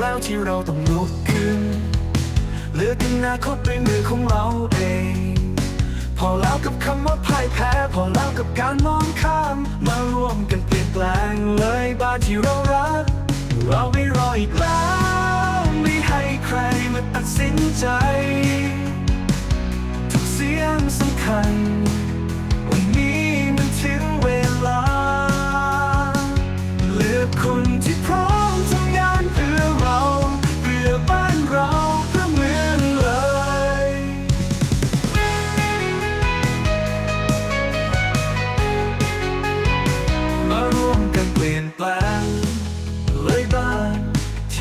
แล้วที่เราต้องลุกขึ้นเลือกอนาคตด้วยมือของเราเองพอแล้วกับคำว่าพ่ายแพ้พอแล้วกับการมองข้าม มาร่วมกันเปลี่ยนแปลงเลยบ้านที่เรารัก เราไม่รออีกแล้ว ไม่ให้ใครมาตัดสินใจ ทุกเสียงสำคัญ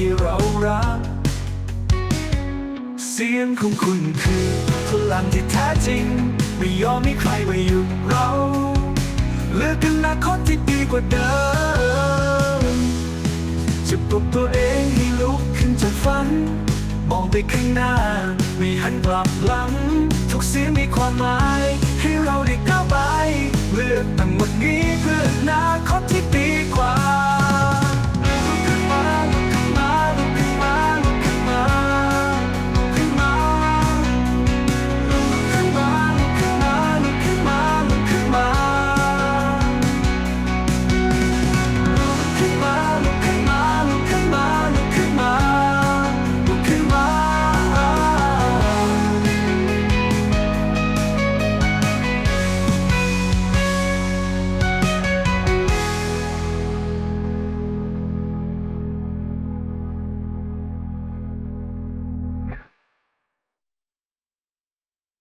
ที่เรารัก เสียงของคุณคือพลังที่แท้จริง ไม่ยอมให้ใครมาหยุดเราเลือกอนาคตที่ดีกว่าเดิม จะปลุกตัวเองให้ลุกขึ้นจากฝัน มองไปข้างหน้า ไม่หันกลับหลัง ทุกเสียงมีความหมาย ให้เราได้ก้าวไป เลือกตั้งวันนี้